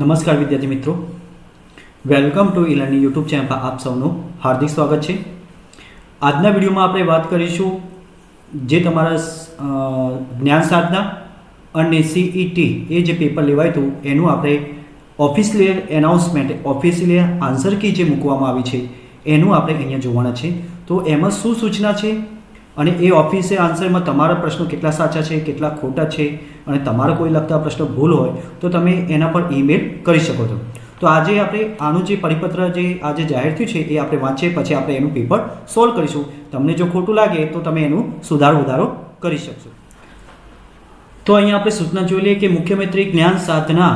નમસ્કાર વિદ્યાર્થી મિત્રો. Welcome to elearning YouTube channel આપ સૌનું હાર્દિક સ્વાગત છે. આજના વિડીયોમાં આપણે વાત કરીશું જે તમારા જ્ઞાન સાધના અને સીઈટી એ જે પેપર લેવાયું હતું, એનું આપણે official announcement official answer key જે મૂકવામાં આવી છે, એનું આપણે અહીંયા જોવાના છે. તો એમાં શું સૂચના છે? અને એ ઓફિસે આન્સરમાં તમારા પ્રશ્નો કેટલા સાચા છે, કેટલા ખોટા છે? અને તમારો કોઈ લગતા પ્રશ્નો ભૂલ હોય તો તમે એના પર ઈમેલ કરી શકો છો. તો આજે આપણે આનું જે પરિપત્ર જે આજે જાહેર થયું છે એ આપણે વાંચીએ, પછી આપણે એનું પેપર સોલ્વ કરીશું. તમને જો ખોટું લાગે તો તમે એનું સુધારો વધારો કરી શકશો. તો અહીંયા આપણે સૂચના જોઈ લઈએ કે મુખ્યમંત્રી જ્ઞાન સાધના,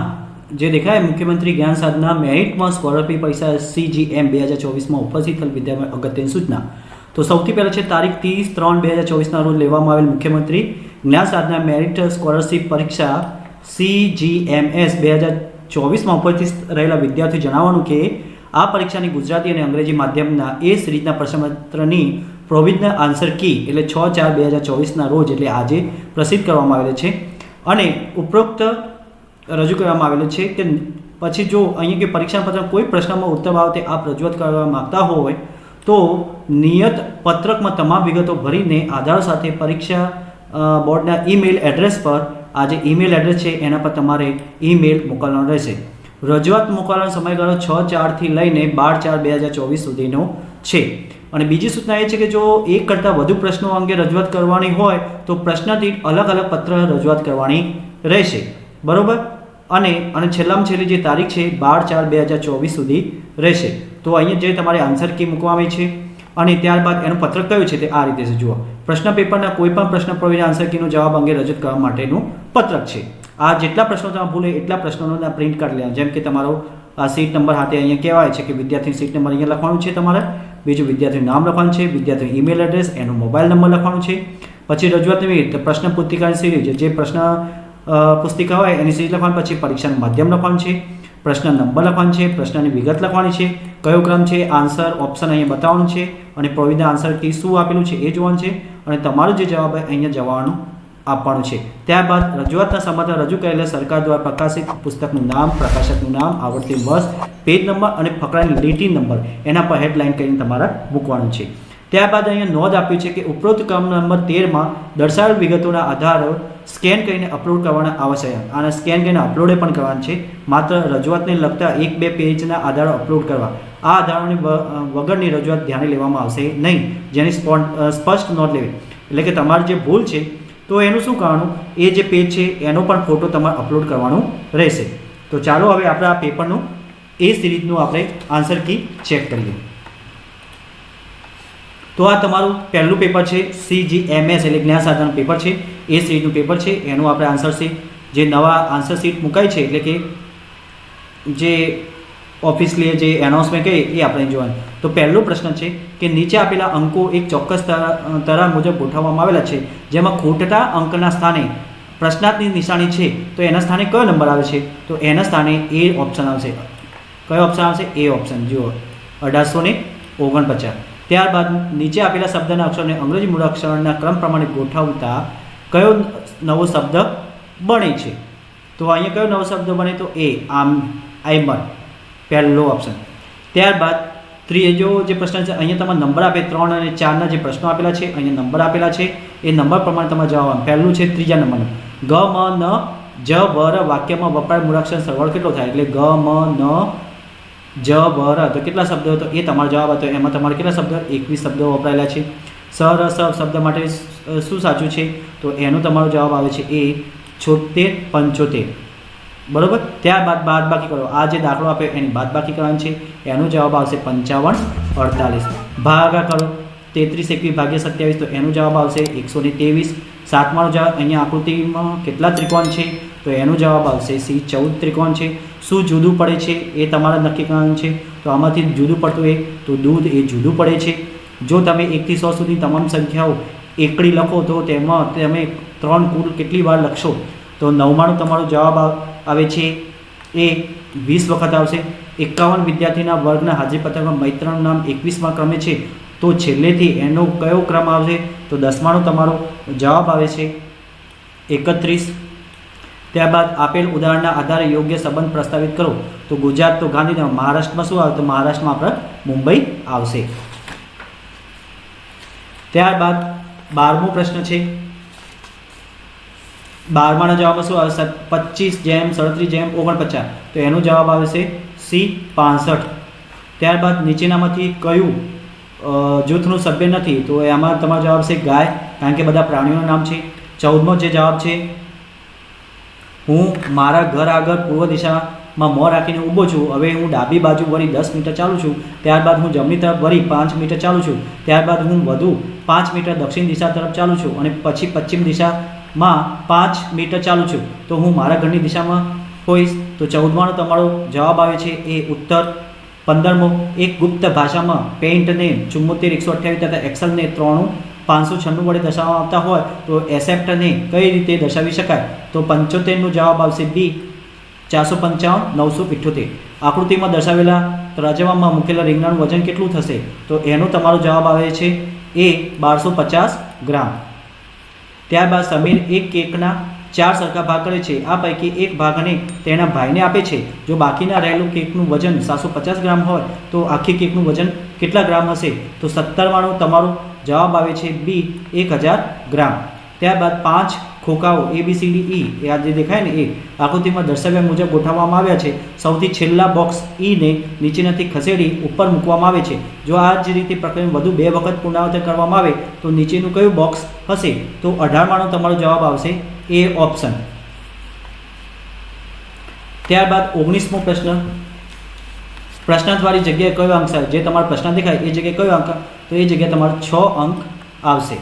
જે દેખાય, મુખ્યમંત્રી જ્ઞાન સાધના મેરિટમાં સ્કોલરશીપ પૈસા સીજીએમ બે હજાર ચોવીસમાં ઉપસ્થિત થયેલ વિદ્યાર્થી અગત્યની સૂચના. તો સૌથી પહેલાં છે તારીખ ત્રીસ ત્રણ બે હજાર ચોવીસના રોજ લેવામાં આવેલ મુખ્યમંત્રી જ્ઞાન સાધના મેરિટ સ્કોલરશીપ પરીક્ષા સીજીએમએસ બે હજાર ચોવીસમાં ઉપસ્થિત રહેલા વિદ્યાર્થીઓ જણાવવાનું કે આ પરીક્ષાની ગુજરાતી અને અંગ્રેજી માધ્યમના એ સિરીઝના પ્રશ્નપત્રની પ્રોવિઝનલ આન્સર કી એટલે છ ચાર બે હજાર ચોવીસના રોજ એટલે આજે પ્રસિદ્ધ કરવામાં આવેલ છે. અને ઉપરોક્ત રજૂ કરવામાં આવેલું છે કે પછી જો અહીંયા કે પરીક્ષા પત્રક કોઈ પ્રશ્નમાં ઉત્તર બાબતે આપ રજૂઆત કરવા માગતા હોય તો નિયત પત્રકમાં તમામ વિગતો ભરીને આધાર સાથે પરીક્ષા બોર્ડના ઈમેલ એડ્રેસ પર, આ જે ઈમેલ એડ્રેસ છે, એના પર તમારે ઈમેલ મોકલવાનો રહેશે. રજૂઆત મોકલવાનો સમયગાળો છ ચારથી લઈને બાર ચાર બે હજાર ચોવીસ સુધીનો છે. અને બીજી સૂચના એ છે કે જો એક કરતાં વધુ પ્રશ્નો અંગે રજૂઆત કરવાની હોય, તો પ્રશ્નથી અલગ અલગ પત્ર રજૂઆત કરવાની રહેશે. બરાબર? અને અને છેલ્લામાં છેલ્લી જે તારીખ છે, બાર ચાર બે હજાર ચોવીસ સુધી રહેશે. તો અહીંયા જે તમારે આન્સર કી મૂકવામાં છે અને ત્યારબાદ એનું પત્રક કયું છે તે આ રીતે છે, જુઓ. પ્રશ્ન પેપરના કોઈ પણ પ્રશ્ન પ્રવેશ આન્સર કીનો જવાબ અંગે રજૂ કરવા માટેનું પત્રક છે. આ જેટલા પ્રશ્નો તમે ભૂલે એટલા પ્રશ્નોનો પ્રિન્ટ કાઢી લેવા જેમ કે તમારો, આ સીટ નંબર હાથે અહીંયા કહેવાય છે કે વિદ્યાર્થી સીટ નંબર અહીંયા લખવાનું છે તમારે. બીજું વિદ્યાર્થીનું નામ લખવાનું છે, વિદ્યાર્થીનું ઈમેલ એડ્રેસ એનો મોબાઈલ નંબર લખવાનું છે. પછી રજૂઆત એવી રીતે પ્રશ્ન પુસ્તિકાની સિરીઝ જે પ્રશ્ન પુસ્તિકા હોય એની સિરીઝ લખવાની પછી પરીક્ષાનું માધ્યમ લખવાનું છે, પ્રશ્ન નંબર લખવાનો છે, પ્રશ્નની વિગત લખવાની છે, કયો ક્રમ છે, આન્સર ઓપ્શન અહીંયા બતાવવાનું છે અને પ્રોવિઝનલ આન્સર કી શું આપેલું છે એ જોવાનું છે અને તમારો જે જવાબ હોય અહીંયા જવાનું આપવાનું છે. ત્યારબાદ રજૂઆતના સમાધાન રજૂ કરેલા સરકાર દ્વારા પ્રકાશિત પુસ્તકનું નામ, પ્રકાશકનું નામ આવડતી વર્ષ, પેજ નંબર અને ફકરાની લીટી નંબર એના પર હેડલાઇન કરીને તમારે મૂકવાનું છે. ત્યારબાદ અહીંયા નોંધ આપ્યું છે કે ઉપરોક્ત ક્રમ નંબર તેરમાં દર્શાવેલ વિગતોના આધારો સ્કેન કરીને અપલોડ કરવાના આવશ્યક આને સ્કેન કરીને અપલોડે પણ કરવાનું છે. માત્ર રજૂઆતને લગતા એક બે પેજના આધારો અપલોડ કરવા. આ આધારોની વગરની રજૂઆત ધ્યાને લેવામાં આવશે નહીં. જેની સ્પષ્ટ નોંધ લેવી. એટલે કે તમારી જે ભૂલ છે, તો એનું શું કરવાનું? એ જે પેજ છે, એનો પણ ફોટો તમારે અપલોડ કરવાનું રહેશે. તો ચાલો હવે આપણે આ પેપરનું એ સિરીઝનું આપણે આન્સર કી ચેક કરીએ. તો આ તમારું પહેલું પેપર છે સીજીએમએસ એટલે જ્ઞાન સાધન પેપર છે. એ સિરીઝનું પેપર છે. એનું આપણે આન્સર શીટ જે નવા આન્સર શીટ મુકાય છે, એટલે કે જે ઓફિસલી જે એનાઉન્સમેન્ટ કહે એ આપણે જોવાનું. તો પહેલો પ્રશ્ન છે કે નીચે આપેલા અંકો એક ચોક્કસ તરા મુજબ ગોઠવવામાં આવેલા છે. જેમાં ખોટતા અંકના સ્થાને પ્રશ્નાર્થની નિશાની છે, તો એના સ્થાને કયો નંબર આવે છે? તો એના સ્થાને એ ઓપ્શન આવશે. કયો ઓપ્શન આવશે? એ ઓપ્શન જુઓ. અઢારસો ને ઓગણપચાસ. ત્યારબાદ નીચે આપેલા શબ્દના અક્ષરને અંગ્રેજી મૂળાક્ષરના ક્રમ પ્રમાણે ગોઠવતા કયો નવો શબ્દ બને છે? તો અહીંયા કયો નવો શબ્દ બને? તો એ, આમ આઈમર પહેલો ઓપ્શન ત્યારબાદ ત્રીજો જે પ્રશ્ન છે, અહીંયા તમારે નંબર આપે, ત્રણ અને ચારના જે પ્રશ્નો આપેલા છે, અહીંયા નંબર આપેલા છે, એ નંબર પ્રમાણે તમારે જવાબ. પહેલું છે ત્રીજા નંબરનું. ગ, મ, ન, જ વર વાક્યમાં વપરાય મૂળાક્ષર સરવાળો કેટલો થાય? એટલે ગ, મ, ન જ વ ર તો કેટલા શબ્દો તો એ તમારો જવાબ હતો. એમાં તમારે કેટલા શબ્દો? એકવીસ શબ્દો વપરાયેલા છે. સર ર શબ્દ માટે શું સાચું છે? તો એનો તમારો જવાબ આવે છે એ છોતેર પંચોતેર. બરોબર? ત્યારબાદ બાદ બાકી કરો. આ જે દાખલો આપ્યો એની બાદ બાકી કરવાની છે. એનો જવાબ આવશે પંચાવન અડતાલીસ. ભાગા કરો. તેત્રીસ એકવીસ ભાગ્યા સત્યાવીસ તો એનો જવાબ આવશે એકસો ને ત્રેવીસ. સાતમાનો જવાબ અહીંયા આકૃતિમાં કેટલા ત્રિકોણ છે? તો એનો જવાબ આવશે સી ચૌદ ત્રિકોણ છે. શું જુદું પડે છે એ તમારે નક્કી કરવાનું છે. તો આમાંથી જુદું પડતું એ તો દૂધ એ જુદું પડે છે. જો તમે એકથી સો સુધી તમામ સંખ્યાઓ એકડી લખો તો તેમાં તમે ત્રણ કુલ કેટલી વાર લખશો? તો નવમાનો તમારો જવાબ આવે છે એ વીસ વખત આવશે. એકાવન વિદ્યાર્થીના વર્ગના હાજરીપત્રકમાં મૈત્રનું નામ એકવીસમાં ક્રમે છે. તો છેલ્લેથી એનો કયો ક્રમ આવશે? તો દસમાનો તમારો જવાબ આવે છે એકત્રીસ. ત્યારબાદ આપેલ ઉદાહરણના આધારે યોગ્ય સંબંધ પ્રસ્તાવિત કરો. તો ગુજરાત તો ગાંધીનગર, મહારાષ્ટ્રમાં શું આવે? તો મહારાષ્ટ્રમાં આપણે મુંબઈ આવશે. ત્યારબાદ બારમો પ્રશ્ન છે. બારમાના જવાબમાં શું આવે? પચીસ જેમ સડત્રીસ જેમ ઓગણપચાસ. તો એનો જવાબ આવે છે સી, પાસઠ. ત્યારબાદ નીચેનામાંથી કયું જૂથનું સભ્ય નથી, તો એમાં તમારો જવાબ છે ગાય, કારણ કે બધા પ્રાણીઓના નામ છે. ચૌદમો જે જવાબ છે હું મારા ઘર આગળ પૂર્વ દિશામાં મોં રાખીને ઊભો છું. હવે હું ડાબી બાજુ વળી દસ મીટર ચાલું છું. ત્યારબાદ હું જમણી તરફ વળી પાંચ મીટર ચાલું છું. ત્યારબાદ હું વધુ પાંચ મીટર દક્ષિણ દિશા તરફ ચાલું છું અને પછી પશ્ચિમ દિશામાં પાંચ મીટર ચાલું છું. તો હું મારા ઘરની દિશામાં હોઈશ. તો ચૌદમાનો તમારો જવાબ આવે છે એ ઉત્તર પંદરમો. એક ગુપ્ત ભાષામાં પેઇન્ટને ચુમ્મોતેર એકસો અઠ્યાવીસ તથા એક્સલને ત્રાણું પાંચસો છન્નું વડે દર્શાવવામાં આવતા હોય તો એસેપ્ટને કઈ રીતે દર્શાવી શકાય? તો પંચોતેરનો જવાબ આવશે બી, ચારસો પંચાવન, નવસો ઇઠ્યોતેર. આકૃતિમાં દર્શાવેલા ત્રાજવામાં મૂકેલા રીંગણાનું વજન કેટલું થશે? તો એનો તમારો જવાબ આવે છે એ બારસો પચાસ ગ્રામ. ત્યારબાદ સમીર એક કેકના ચાર સરખા ભાગ કરે છે. આ પૈકી એક ભાગને તેના ભાઈને આપે છે. જો બાકીના રહેલું કેકનું વજન સાતસો પચાસ ગ્રામ હોય, તો આખી કેકનું વજન કેટલા ગ્રામ હશે? તો સત્તરવાળો તમારો જવાબ આવે છે બી, એક હજાર ગ્રામ. ત્યારબાદ પાંચ ખોખાઓ એ બી સી ડી ઈ એ આ જે દેખાય ને એ આકૃતિમાં દર્શાવ્યા મુજબ ગોઠવવામાં આવ્યા છે. સૌથી છેલ્લા બોક્સ ઈને નીચેનાથી ખસેડી ઉપર મૂકવામાં આવે છે. જો આ જ રીતે પ્રક્રિયા વધુ બે વખત પુનરાવર્તન કરવામાં આવે, તો નીચેનું કયું બોક્સ હશે? તો અઢારમાનો તમારો જવાબ આવશે એ ઓપ્શન ત્યારબાદ ઓગણીસમો પ્રશ્ન. પ્રશ્નાર્થવાળી જગ્યાએ કયો અંક છે જે તમારો પ્રશ્ન દેખાય, એ જગ્યાએ કયો અંક? તો એ જગ્યાએ તમારો છ અંક આવશે.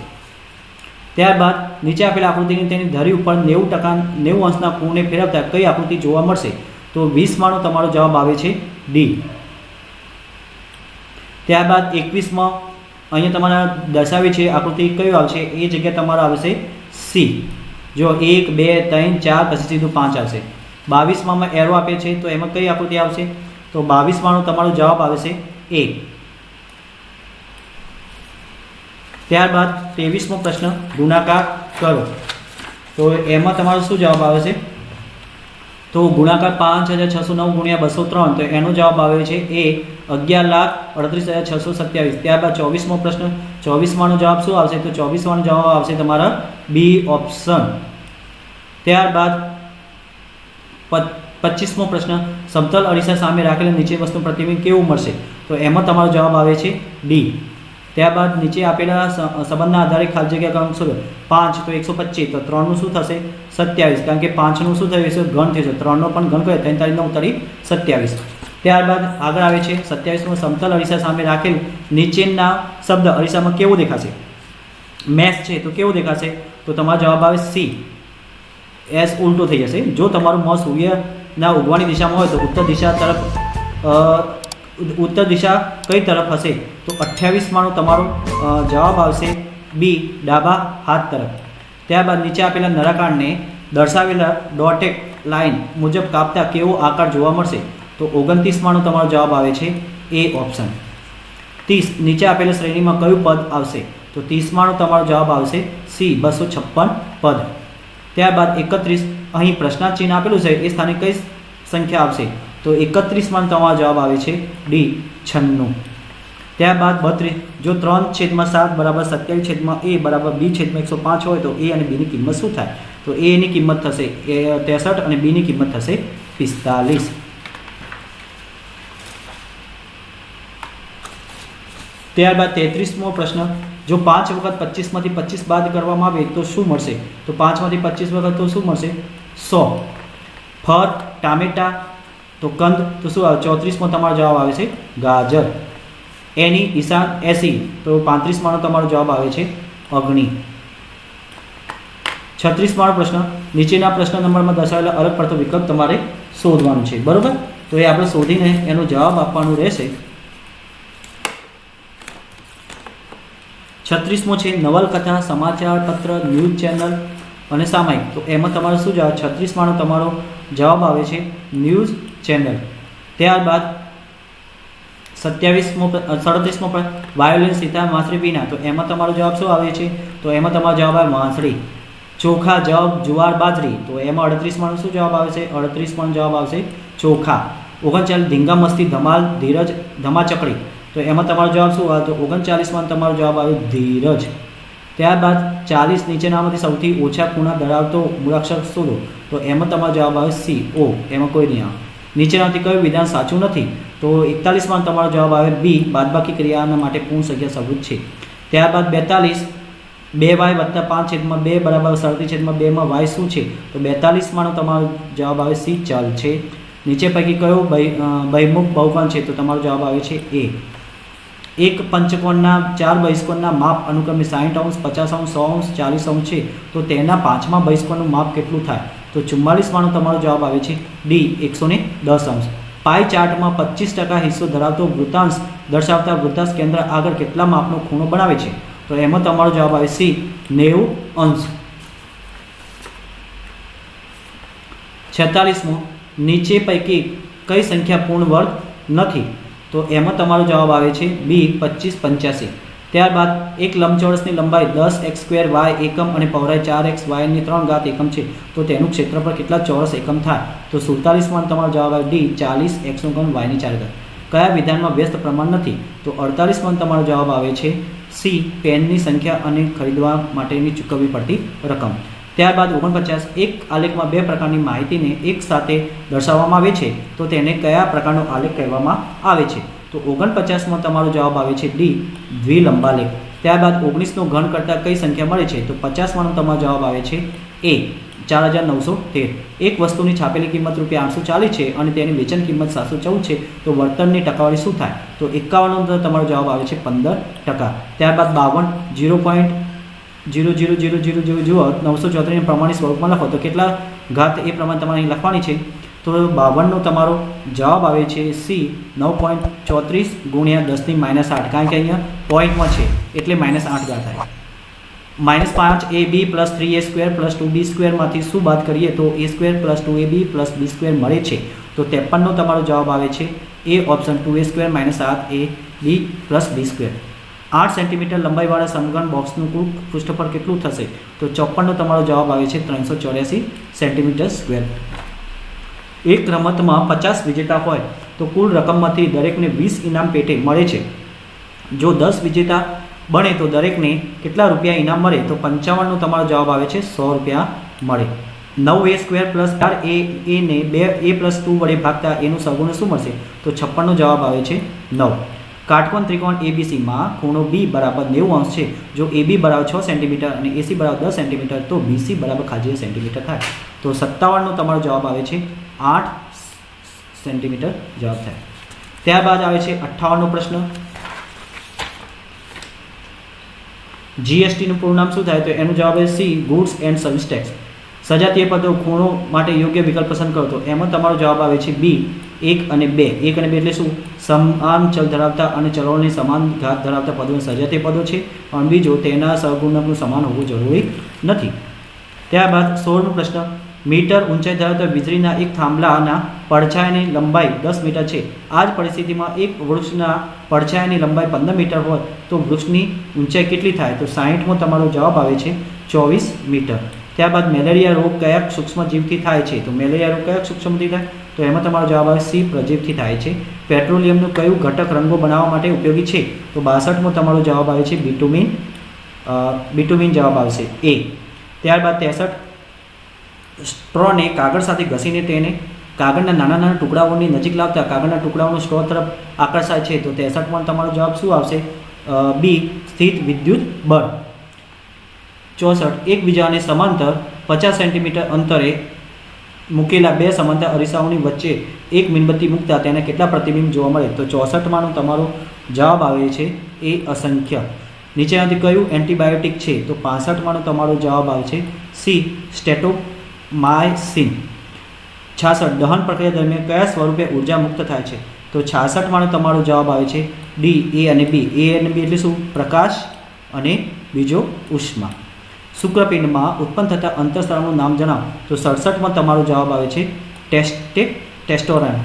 ત્યારબાદ નીચે આપેલા આકૃતિની તેની ધરી ઉપર નેવું ટકા નેવું અંશના ખૂણે ફેરવતા કઈ આકૃતિ જોવા મળશે? તો વીસમાંનો તમારો જવાબ આવે છે ડી ત્યારબાદ એકવીસમાં, અહીંયા તમારા દર્શાવી છે આકૃતિ કયું આવશે? એ જગ્યાએ તમારો આવશે સી જો એક, બે, ત્રણ, ચાર, પછી સીધું પાંચ આવશે. બાવીસમાં એરો આપે છે તો એમાં કઈ આકૃતિ આવશે? તો બાવીસમાંનો તમારો જવાબ આવે છે એ ત્યારબાદ ત્રેવીસમો પ્રશ્ન ગુણાકાર કરો. તો એમાં તમારો શું જવાબ આવે છે? તો ગુણાકાર પાંચ હજાર છસો નવ ગુણ્યા બસો ત્રણ, તો એનો જવાબ આવે છે એ અગિયાર લાખ અડત્રીસ હજાર છસો સત્યાવીસ. ત્યારબાદ ચોવીસમો પ્રશ્ન, ચોવીસમાંનો જવાબ શું આવશે? તો ચોવીસમાંનો જવાબ આવશે તમારા બી ઓપ્શન. ત્યારબાદ પચીસમો પ્રશ્ન, સમતલ અરીસા સામે રાખેલા નીચે વસ્તુ પ્રતિબિંબ કેવું મળશે? તો એમાં તમારો જવાબ આવે છે ડી. ત્યારબાદ નીચે આપેલા સંબંધના આધારે ખાલી જગ્યા ક્રમાંક શું પાંચ તો એકસો પચીસ, તો ત્રણનું શું થશે? સત્યાવીસ. કારણ કે પાંચનું શું થયું? છે ઘણ થયું છે. ત્રણનો પણ ઘણ કયો ત્રણ તારીખ નવ સત્યાવીસ. ત્યારબાદ આગળ આવે છે. સત્યાવીસમો સમતલ અરીસા સામે રાખેલ નીચેના શબ્દ અરીસામાં કેવો દેખાશે? મેસ છે તો કેવો દેખાશે? તો તમારો જવાબ આવે સી. એસ ઉલટો થઈ જશે. જો તમારું મોં સૂર્યના ઉગવાની દિશામાં હોય તો ઉત્તર દિશા તરફ ઉત્તર દિશા કઈ તરફ હશે? તો અઠ્યાવીસમાંનો તમારો જવાબ આવશે બી ડાબા હાથ તરફ. ત્યારબાદ નીચે આપેલા નરાકાંડને દર્શાવેલા ડોટેક લાઇન મુજબ કાપતા કેવો આકાર જોવા મળશે? તો ઓગણત્રીસમાંનો તમારો જવાબ આવે છે એ ઓપ્શન ત્રીસ, નીચે આપેલા શ્રેણીમાં કયું પદ આવશે? તો ત્રીસમાંનો તમારો જવાબ આવશે સી બસો છપ્પન પદ. ત્યારબાદ એકત્રીસ, અહીં પ્રશ્નાર્થ આપેલું છે, એ સ્થાને કઈ સંખ્યા આવશે? તો એકત્રીસમાં તમારો જવાબ આવે છે ડી છન્નું. ત્યારબાદ બત્રીસ, જો ત્રણ છેદમાં સાત બરાબર સત્યાવીસ છેદમાં એ બરાબર બી છેદમાં એકસો પાંચ હોય તો એ અને બીની કિંમત શું થાય? તો એ ની કિંમત થશે એ ત્રેસઠ અને બીની કિંમત થશે પિસ્તાલીસ. ત્યારબાદ તેત્રીસમો પ્રશ્ન, જો પાંચ વખત પચીસમાંથી પચીસ બાદ કરવામાં આવે તો શું મળશે? તો પાંચમાંથી પચીસ વખત તો શું મળશે? સો. ફર, ટામેટા, તો કંદ, તો શું આવે? ચોત્રીસમાં તમારો જવાબ આવે છે ગાજર. એની ઈશાન એસી. તો પાંત્રીસમાંનો તમારો જવાબ આવે છે અગ્નિ. છત્રીસમાંનો પ્રશ્ન. નીચેના પ્રશ્ન નંબરમાં દર્શાવેલા અલગ પડતો વિકલ્પ તમારે શોધવાનો છે. બરાબર? તો એ આપણે શોધીને એનો જવાબ આપવાનું રહેશે. છત્રીસમો છે નવલકથા, સમાચાર પત્ર, ન્યૂઝ ચેનલ અને સામાયિક. તો એમાં તમારો શું જવાબ? છત્રીસમાંનો તમારો જવાબ આવે છે ન્યૂઝ ચેનલ. ત્યારબાદ સત્યાવીસમો સડત્રીસમો વાયોલિન સીતા માસરી પીના. તો એમાં તમારો જવાબ શું આવે છે? તો એમાં તમારો જવાબ આવે વાંસળી ચોખા જવાબ જુવાર બાજરી. તો એમાં અડત્રીસમાં શું જવાબ આવે છે? અડત્રીસ પણ જવાબ આવશે ચોખા. ઓગણચાલીસ ધીંગા મસ્તી ધમાલ, ધીરજ, ધમાચકડી. તો એમાં તમારો જવાબ શું આવે? તો ઓગણચાલીસમાં તમારો જવાબ આવે ધીરજ. ત્યારબાદ ચાલીસ નીચેનામાંથી સૌથી ઓછા ખૂણા ધરાવતો મૂળાક્ષર શોધો. તો એમાં તમારો જવાબ આવે સી ઓ. એમાં કોઈ નહીં આવે. નીચેનામાંથી કયું વિધાન સાચું નથી? તો એકતાલીસમાં તમારો જવાબ આવે બી બાદબાકી ક્રિયાના માટે પૂર્ણ સંખ્યા સબૂત છે. ત્યારબાદ બેતાલીસ બે વાય વત્તા પાંચ છેદમાં બે બરાબર સડતી છેદમાં બેમાં વાય શું છે? તો બેતાલીસમાંનો તમારો જવાબ આવે સી ચલ છે. નીચે પૈકી કયો બહિ- અ, બહિર્મુખ બહુકોણ છે? તો તમારો જવાબ આવે છે એ. એક પંચકોણના ચાર બહિષ્કોણના માપ અનુક્રમે સાઠ અંશ પચાસ અંશ સો અંશ ચાલીસ અંશ છે. તો તેના પાંચમા બહિષ્કોણનું માપ કેટલું થાય? તો ચુમ્માલીસમાંનો તમારો જવાબ આવે છે ડી એકસો દસ અંશ. પાઈ ચાર્ટમાં પચીસ ટકા હિસ્સો ધરાવતો વૃતાંશ દર્શાવતા વૃદ્ધાંશ કેન્દ્ર આગળ કેટલા માપનો ખૂણો બનાવે છે? તો એમાં તમારો જવાબ આવે સી નેવું અંશ. છેતાલીસમો, નીચે પૈકી કઈ સંખ્યા પૂર્ણ વર્ગ નથી? તો એમાં તમારો જવાબ આવે છે બી પચીસ પંચ્યાસી. ત્યારબાદ એક લંબચોરસની લંબાઈ દસ એક્સ સ્ક્વેર વાય એકમ અને પહોળાઈ ચાર એક્સ વાયની ત્રણ ઘાત એકમ છે. તો તેનું ક્ષેત્રફળ કેટલા ચોરસ એકમ થાય? તો સુડતાલીસમાં તમારો જવાબ આવે ડી, ચાલીસ એક્સનો ઘન વાયની ચાર ઘાત. કયા વિધાનમાં વ્યસ્ત પ્રમાણ નથી? તો અડતાલીસમાં તમારો જવાબ આવે છે સી, પેનની સંખ્યા અને ખરીદવા માટેની ચૂકવવી પડતી રકમ. ત્યારબાદ ઓગણપચાસ, એક આલેખમાં બે પ્રકારની માહિતીને એક સાથે દર્શાવવામાં આવે છે. તો તેને કયા પ્રકારનો આલેખ કહેવામાં આવે છે? તો ઓગણપચાસમાં તમારો જવાબ આવે છે ડી, દ્વિલંબાલેખ. ત્યારબાદ ઓગણીસનો ઘન કરતાં કઈ સંખ્યા મળે છે? તો પચાસમાંનો તમારો જવાબ આવે છે એ, ચાર હજાર નવસો તેર. એક વસ્તુની છાપેલી કિંમત રૂપિયા આઠસો ચાલીસ છે અને તેની વેચાણ કિંમત સાતસો ચૌદ છે. તો વર્તનની ટકાવારી શું થાય? તો એકાવનનો તમારો જવાબ આવે છે પંદર ટકા. ત્યારબાદ બાવન zero point zero zero zero zero zero જુઓ નવસો ચોત્રીસને પ્રમાણિત સ્વરૂપમાં લખો. તો કેટલા ઘાત એ પ્રમાણે તમારે અહીં લખવાની છે? તો બાવનનો તમારો જવાબ આવે છે સી નવ પોઈન્ટ ચોત્રીસ ગુણ્યા દસની માઇનસ આઠ. કારણ કે અહીંયા પોઈન્ટમાં છે, એટલે માઇનસ આઠ ગા થાય. માઇનસ પાંચ A B plus three A square plus two B સ્ક્વેરમાંથી શું બાદ કરીએ તો A square plus two A B plus B square મળે છે. તો ત્રેપનનો તમારો જવાબ આવે છે, A option two A square minus સાત A B plus B square. આઠ સેન્ટીમીટર લંબાઈવાળા સમઘન બોક્સનું કુલ પૃષ્ઠફળ કેટલું થશે? તો ચોપ્પનનો તમારો જવાબ આવે છે ત્રણસો ચોર્યાસી સેન્ટીમીટર સ્ક્વેર. એક રમતમાં પચાસ વિજેતા હોય તો કુલ રકમમાંથી દરેકને વીસ ઇનામ પેટે મળે છે. જો દસ વિજેતા બને તો દરેકને કેટલા રૂપિયા ઇનામ મળે તો પંચાવનનો તમારો જવાબ આવે છે સો રૂપિયા મળે. નવ એ સ્ક્વેર પ્લસ ચાર એ એને બે, એ પ્લસ ટુ વડે ભાગતા એનું સગુણ શું મળશે? તો છપ્પનનો જવાબ આવે છે નવ. કાટકોણ ત્રિકોણ એબીસીમાં ખૂણો બી બરાબર નેવું અંશ છે. જો એ બી બરાબર છ સેન્ટીમીટર અને એસી બરાબર દસ સેન્ટીમીટર તો બીસી બરાબર ખાજી સેન્ટીમીટર થાય. તો સત્તાવનનો તમારો જવાબ આવે છે આઠ સેન્ટીમીટર જવાબ થાય. ત્યારબાદ આવે છે અઠ્ઠાવનનો પ્રશ્ન. જીએસટીનું પૂરું નામ શું થાય? તો એનું જવાબ છે C goods and service tax સજાતીય પદો ખૂણો માટે યોગ્ય વિકલ્પ પસંદ કરો. તો એમાં તમારો જવાબ આવે છે બી, એક અને બે. એક અને બે એટલે શું? સમાન ચલ ધરાવતા અને ચલોની સમાન ઘાત ધરાવતા પદો સજાતીય પદો છે. અને બીજો તેના સહગુણકનું સમાન હોવું જરૂરી નથી. ત્યારબાદ સોળનો પ્રશ્ન. મીટર ઊંચાઈ ધરાવતા વીજળીના એક થાંભલાના પડછાયાની લંબાઈ દસ મીટર છે. આ જ પરિસ્થિતિમાં એક વૃક્ષના પડછાયાની લંબાઈ પંદર મીટર હોય તો વૃક્ષની ઊંચાઈ કેટલી થાય? તો સાહીઠમો તમારો જવાબ આવે છે ચોવીસ મીટર. ત્યારબાદ મેલેરિયા રોગ કયા સૂક્ષ્મજીવથી થાય છે? તો મેલેરિયા રોગ કયા સૂક્ષ્મથી થાય? તો એમાં તમારો જવાબ આવે સી પ્રજીવથી થાય છે. પેટ્રોલિયમનું કયું ઘટક રંગો બનાવવા માટે ઉપયોગી છે? તો બાસઠમો તમારો જવાબ આવે છે બિટુમિન બિટુમિન જવાબ આવશે. એ. ત્યારબાદ ત્રેસઠ સ્ટ્રોને કાગળ સાથે ઘસીને તેને કાગળના નાના નાના ટુકડાઓની નજીક લાવતા કાગળના ટુકડાઓનો સ્ટ્રો તરફ આકર્ષાય છે. તો ત્રેસઠમાં તમારો જવાબ શું આવશે? બી, સ્થિત વિદ્યુત બળ. ચોસઠ, એકબીજાને સમાંતર પચાસ સેન્ટીમીટર અંતરે મૂકેલા બે સમાંતર અરીસાઓની વચ્ચે એક મીણબત્તી મૂકતા તેને કેટલા પ્રતિબિંબ જોવા મળે? તો ચોસઠમાંનો તમારો જવાબ આવે છે એ અસંખ્ય. નીચેનાથી કયું એન્ટીબાયોટિક છે? તો પાસઠમાંનો તમારો જવાબ આવે છે સી સ્ટેટોમાયસિન છાસઠ. દહન પ્રક્રિયા દરમિયાન કયા સ્વરૂપે ઊર્જા મુક્ત થાય છે? તો છાસઠમાંનો તમારો જવાબ આવે છે ડી એ અને બી એ અને બી એટલે શું? પ્રકાશ અને બીજો ઉષ્મા. શુક્રપિંડમાં ઉત્પન્ન થતા અંતઃસ્ત્રાવનું નામ જણાવો. તો સડસઠમાં તમારો જવાબ આવે છે ટેસ્ટે ટેસ્ટોરન.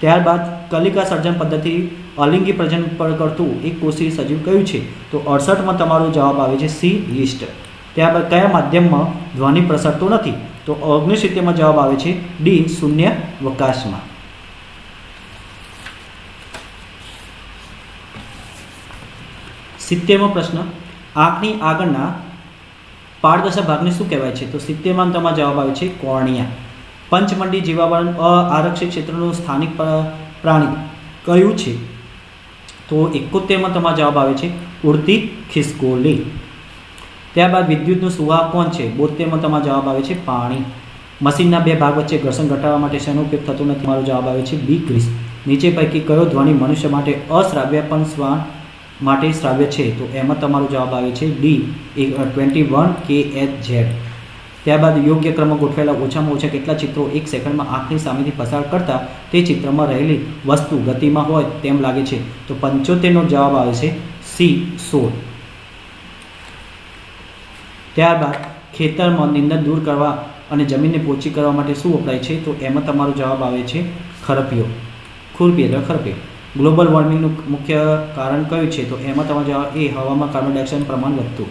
ત્યારબાદ કલિકા સર્જન પદ્ધતિ અલિંગી પ્રજનન પર કરતું એક કોષી સજીવ કયું છે? તો અડસઠમાં તમારો જવાબ આવે છે સી યીસ્ટ ત્યારબાદ કયા માધ્યમમાં ધ્વનિ પ્રસરતો નથી? તો ઓગણસિત્તેરમાં જવાબ આવે છે ડી શૂન્ય વકાશમાં. સિત્તેરમો પ્રશ્ન. આંખની આગળના પારદર્શક ભાગને શું કહેવાય છે? તો સિત્તેરમાં તમારો જવાબ આવે છે કોર્ણિયા પંચમંડી જીવાવરણ આરક્ષિત ક્ષેત્રનું સ્થાનિક પ્રાણી કયું છે? તો એકોતેરમાં તમારો જવાબ આવે છે ઉડતી ખિસકોલી. ત્યારબાદ વિદ્યુતનું સુવાહક કોણ છે? બોતેરમાં તમારો જવાબ આવે છે પાણી. મશીનના બે ભાગ વચ્ચે ઘર્ષણ ઘટાડવા માટે શેનો ઉપયોગ થતો નથી? તમારો જવાબ આવે છે બી, ગ્રીસ. નીચે પૈકી કયો ધ્વનિ મનુષ્ય માટે અશ્રાવ્ય પણ શ્વાન માટે શ્રાવ્ય છે? તો એમાં તમારો જવાબ આવે છે D twenty one K, H, Z. ત્યારબાદ યોગ્ય ક્રમમાં ગોઠવેલા ઓછામાં ઓછા કેટલા ચિત્રો એક સેકન્ડમાં આંખની સામેથી પસાર કરતા તે ચિત્રમાં રહેલી વસ્તુ ગતિમાં હોય તેમ લાગે છે? તો પંચોતેરનો જવાબ આવે છે સી, સોળ. ત્યારબાદ ખેતરમાં નિંદણ દૂર કરવા અને જમીનને પોચી કરવા માટે શું વપરાય છે તો એમાં તમારો જવાબ આવે છે ખરપીઓ. ખુરપી એટલે ખરપી. ગ્લોબલ વોર્મિંગનું મુખ્ય કારણ કયું છે તો એમાં તમારો જવાબ એ, હવામાં કાર્બન ડાયોક્સાઇડ પ્રમાણ વધતું.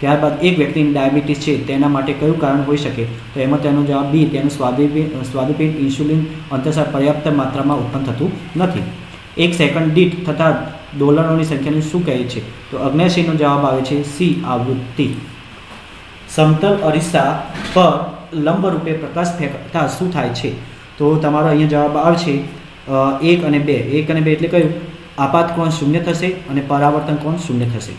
ત્યારબાદ એક વ્યક્તિને ડાયાબિટીસ છે તેના માટે કયું કારણ હોઈ શકે તો એમાં તેનો જવાબ બી, તેનું સ્વાદુપિંડ સ્વાદુપિંડ ઇન્સ્યુલિન અંતરસાર પર્યાપ્ત માત્રામાં ઉત્પન્ન થતું નથી. એક સેકન્ડ દીઠ થતા ડોલરોની સંખ્યાને શું કહે છે તો અગ્નેશીનો જવાબ આવે છે સી, આવૃત્તિ. સમતલ અરીસા પર લંબરૂપે પ્રકાશ ફેંકતા શું થાય છે? તો તમારો અહીંયા જવાબ આવશે એક અને બે. એક અને બે એટલે કયું? આપાત કોણ શૂન્ય થશે અને પરાવર્તન કોણ શૂન્ય થશે.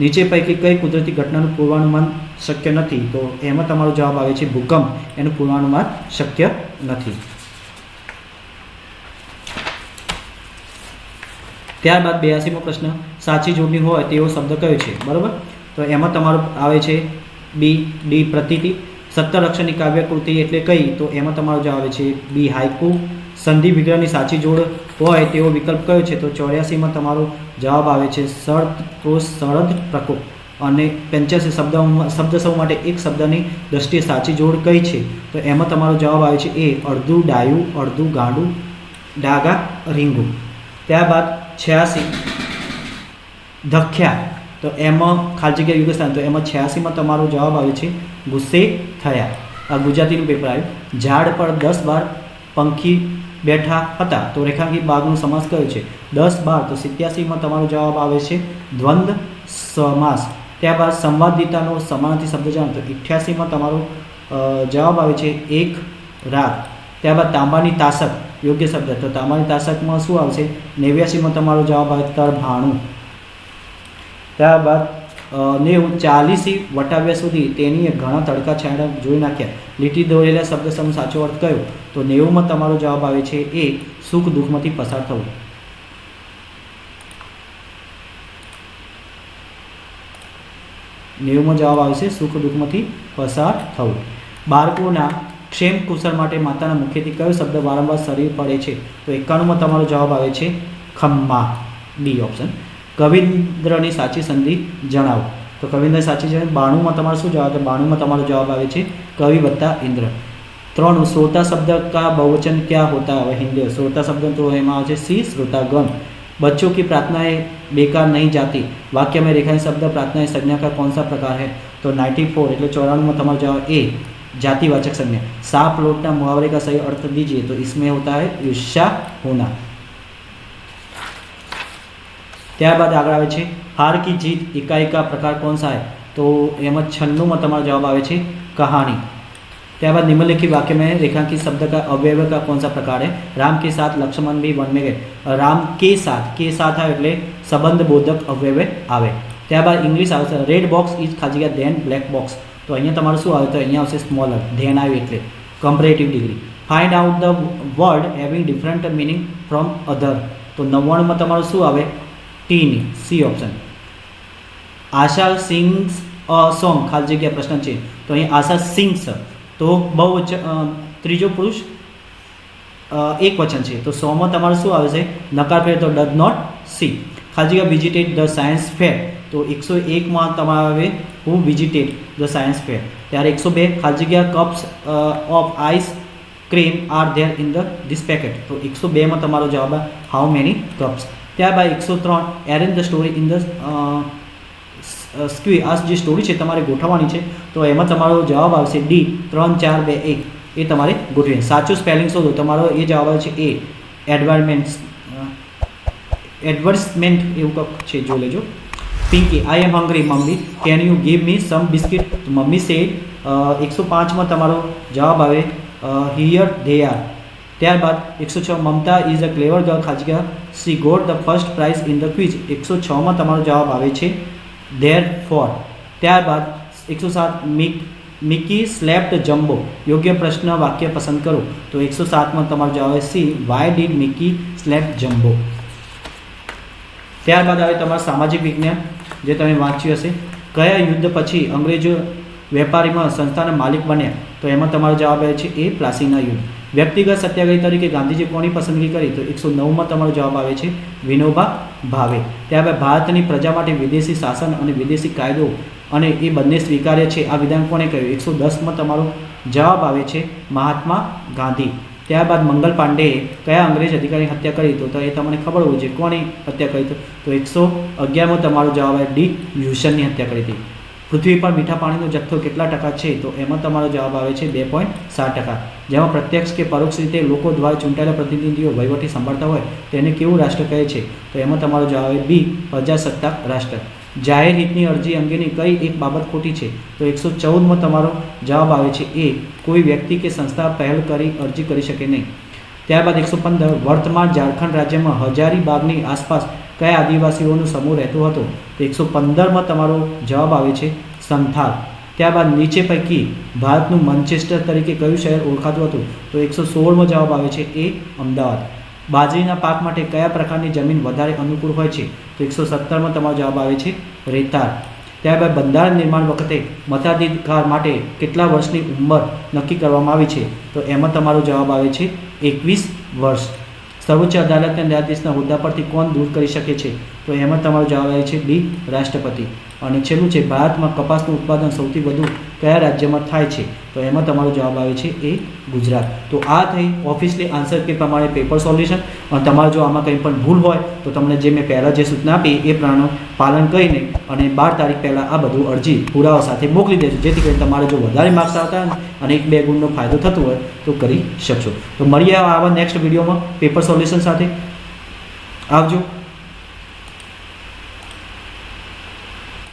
નીચે પૈકી કઈ કુદરતી ઘટનાનું પૂર્વાનુમાન શક્ય નથી? તો એમાં તમારો જવાબ આવે છે ભૂકંપ. એનું પૂર્વાનુમાન શક્ય નથી. ત્યારબાદ બેયાસીમો પ્રશ્ન. સાચી જોડણી હોય તેવો શબ્દ કયો છે? બરાબર? તો એમાં તમારો આવે છે બી ડી પ્રતિતિ સત્તર અક્ષરની કાવ્યકૃતિ એટલે કઈ, તો એમાં તમારો જવાબ આવે છે બી હાઇકુ સંધિ વિગ્રહની સાચી જોડ હોય તેવો વિકલ્પ કયો છે? તો ચોર્યાસીમાં તમારો જવાબ આવે છે સળદ ક્રોસ સળદ પ્રકોપ. અને પંચ્યાસી શબ્દ શબ્દ સૌ માટે એક શબ્દની દ્રષ્ટિએ સાચી જોડ કઈ છે? તો એમાં તમારો જવાબ આવે છે એ, અડધું ડાયું, અડધું ગાંડું ડાગા રીંગું. ત્યારબાદ છ્યાસી, ધખ્યા. તો એમાં ખાલી જગ્યા યુગસ્થાન તો એમાં છ્યાસીમાં તમારો જવાબ આવે છે, ગુસ્સે થયા. આ ગુજરાતીનું પેપર આવ્યું. ઝાડ પર દસ બાર પંખી બેઠા હતા. તો રેખાંકિત બાગનો સમાસ કયો છે? દસ બાર. તો સિત્યાસીમાં તમારો જવાબ આવે છે, દ્વંદ સમાસ. ત્યારબાદ સંવાદિતાનો સમાનાર્થી શબ્દ જાણો. તો અઠ્યાસીમાં તમારો જવાબ આવે છે, એક રાત ત્યારબાદ તાંબાની તાસક. યોગ્ય શબ્દ. તો તાંબાની તાસકમાં શું આવશે? નેવ્યાસીમાં તમારો જવાબ આવે તરભાણું. ત્યારબાદ નેવું ચાલીસી વટાવ્યા સુધી તેની ઘણા તડકા છાંયડા જોઈ નાખ્યા. લીટી દોરેલા શબ્દ સમ સાચો અર્થ કયો? તો નેવુંમાં તમારો જવાબ આવે છે એ, સુખ દુઃખમાંથી પસાર થવું. નેવુંમાં જવાબ આવે છે સુખ દુઃખમાંથી પસાર થવું. બાળકોના ક્ષેમ કુશળ માટે માતાના મુખ્યથી કયો શબ્દ વારંવાર શરીર પડે છે? તો એકાણુંમાં તમારો જવાબ આવે છે ખમ્મા ડી ઓપ્શન. કવિન્દ્રની સાચી સંધિ જણાવો. તો કવિન્દ્ર સાચી જણાવ બાણુંમાં તમારો શું જવાબ બાણુંમાં તમારો જવાબ આવે છે, કવિ વત્તા ઇન્દ્ર. ત્રણ, શ્રોતા શબ્દ કા બહુવચન ક્યાં હોતા હવે હિન્દી શ્રોતા શબ્દ તો એમાં આવે છે સી શ્રોતાગણ बच्चों की प्रार्थनाएं बेकार नहीं जाती वाक्य में रेखाएं शब्द प्रार्थनाएं संज्ञा का कौन सा प्रकार है तो नाइन्टी फोर એટલે ચોરાણુંમાં તમારો જવાબ એ, જાતિવાચક સંજ્ઞા. સાપ, લોટના મુહાવરે કા સહી અર્થ દીજીએ તો इसमें હોતા है ईर्ष्या હોના. ત્યારબાદ આગળ આવે છે હાર કી જીત इकाई का प्रकार कौन सा है तो એમાં છન્નુંમાં તમારો જવાબ આવે છે कहानी ત્યારબાદ निम्नलिखित वाक्य में रेखांकित शब्द का अवयव का कौन सा प्रकार है राम के साथ लक्ष्मण भी वन में गए રામ કે સાથ કે સાથ આવે એટલે સંબંધ બોધક અવયવે આવે ત્યારબાદ ઇંગ્લિશ આવશે રેડ બોક્સ ઇઝ ખાલી જગ્યા ધેન બ્લેક બોક્સ તો અહીંયા તમારું શું આવે તો અહીંયા આવશે સ્મોલર ધેન આવે એટલે comparative degree find out the word having different meaning from other તો નવ્વાણુંમાં તમારું શું આવે ટીની C option Asha sings a song ખાલી જગ્યા પ્રશ્ન છે તો અહીં આશા સિંગ્સ તો બહુ ત્રીજો પુરુષ અ, એક વચન છે તો સોમાં તમારું શું આવે છે નકાર ફેર તો ડઝ નોટ સી ખાલી જગ્યા વિઝિટેડ ધ સાયન્સ ફેર તો એકસો એકમાં તમારે આવે who visited the science fair ત્યારે એકસો બે ખાલી જગ્યા cups of ice cream are there in the this packet તો એકસો બેમાં તમારો જવાબ હાઉ મેની કપ્સ ત્યારબાદ એકસો ત્રણ arrange the story in the સ્ક્વી આ જે સ્ટોરી છે તમારે ગોઠવવાની છે, તો એમાં તમારો જવાબ આવશે ડી ત્રણ, ચાર, બે, એક. એ તમારે ગોઠવી સાચું સ્પેલિંગ શોધો. તમારો એ જવાબ આવે છે એ એડવાર્મેન્ટ એડવર્સમેન્ટ એવું કંઈક છે, જોઈ લેજો. Pinky I am hungry mummy can you give me some biscuit mummy says એકસો પાંચમાં તમારો જવાબ આવે હિયર ધે આર ત્યારબાદ એકસો છ Mamata is a clever girl ખાજગા. She got the first prize in the quiz એકસો છમાં તમારો જવાબ આવે છે. ધેર ફોર ત્યારબાદ એકસો સાત મિક મિકી સ્લેપ્ટ જમ્બો યોગ્ય પ્રશ્ન વાક્ય પસંદ કરો. તો એકસો સાતમાં તમારો જવાબ આવે C why did Mickey slapped Jumbo ત્યારબાદ આવે તમારું સામાજિક વિજ્ઞાન, જે તમે વાંચ્યું હશે. કયા યુદ્ધ પછી અંગ્રેજો વેપારીમાં સંસ્થાના માલિક બન્યા? તો એમાં તમારો જવાબ આવે છે એ પ્લાસીના યુદ્ધ. વ્યક્તિગત સત્યાગ્રહી તરીકે ગાંધીજી કોની પસંદગી કરી તો એકસો નવમાં તમારો જવાબ આવે છે વિનોબા ભાવે. ત્યારબાદ ભારતની પ્રજા માટે વિદેશી શાસન અને વિદેશી કાયદો અને એ બંને સ્વીકાર્ય છે. આ વિધાન કોણે કહ્યું એકસો દસમાં તમારો જવાબ આવે છે મહાત્મા ગાંધી. ત્યારબાદ મંગલ પાંડેએ કયા અંગ્રેજ અધિકારીની હત્યા કરી તો એ તમને ખબર હોવી જોઈએ કોની હત્યા કરી તો એકસો અગિયારમાં તમારો જવાબ આવે ડી. યુશનની હત્યા કરી હતી. પૃથ્વી પર મીઠા પાણીનો જથ્થો કેટલા ટકા છે તો એમાં તમારો જવાબ આવે છે બે પોઈન્ટ સાત ટકા. જેમાં પ્રત્યક્ષ કે પરોક્ષ રીતે લોકો દ્વારા ચૂંટાયેલા પ્રતિનિધિઓ વહીવટી સંભાળતા હોય તેને કેવું રાષ્ટ્ર કહે છે? તો એમાં તમારો જવાબ આવે બી, પ્રજાસત્તાક રાષ્ટ્ર. જાહેર હિતની અરજી અંગેની કઈ એક બાબત ખોટી છે? તો એકસો ચૌદમાં તમારો જવાબ આવે છે એ, કોઈ વ્યક્તિ કે સંસ્થા પહેલ કરી અરજી કરી શકે નહીં. ત્યારબાદ એકસો પંદર, વર્તમાન ઝારખંડ રાજ્યમાં હજારીબાગની આસપાસ કયા આદિવાસીઓનો સમૂહ રહેતો હતો તો એકસો પંદરમાં તમારો જવાબ આવે છે સંથાલ ત્યારબાદ નીચે પૈકી ભારતનું મંચેસ્ટર તરીકે કયું શહેર ઓળખાતું હતું? તો એકસો સોળમાં જવાબ આવે છે એ અમદાવાદ. બાજરીના પાક માટે કયા પ્રકારની જમીન વધારે અનુકૂળ હોય છે? તો એકસો સત્તરમાં તમારો જવાબ આવે છે રેતાળ. ત્યારબાદ બંધારણ નિર્માણ વખતે મતાધિકાર માટે કેટલા વર્ષની ઉંમર નક્કી કરવામાં આવી છે? તો એમાં તમારો જવાબ આવે છે એકવીસ વર્ષ. સર્વોચ્ચ અદાલતના ન્યાયાધીશના હોદ્દા પરથી કોણ દૂર કરી શકે છે? તો એમાં તમારો જવાબ આવે છે બી, રાષ્ટ્રપતિ. અને છેલ્લું છે, ભારતમાં કપાસનું ઉત્પાદન સૌથી વધુ કયા રાજ્યમાં થાય છે? તો એમાં તમારો જવાબ આવે છે, એ ગુજરાત. તો આ થઈ ઓફિસલી આન્સર કે પ્રમાણે પેપર સોલ્યુશન. અને તમારે જો આમાં કંઈ પણ ભૂલ હોય, તો તમને જે મેં પહેલાં જે સૂચના આપી, એ પ્રમાણે પાલન કરીને અને બાર તારીખ પહેલાં આ બધું અરજી પુરાવા સાથે મોકલી દેજો. જેથી કરીને તમારે જો વધારે માર્ક્સ આવતા અને એક બે ગુણનો ફાયદો થતો હોય, તો કરી શકશો. તો મળીએ આવા નેક્સ્ટ વિડીયોમાં પેપર સોલ્યુશન સાથે. આવજો.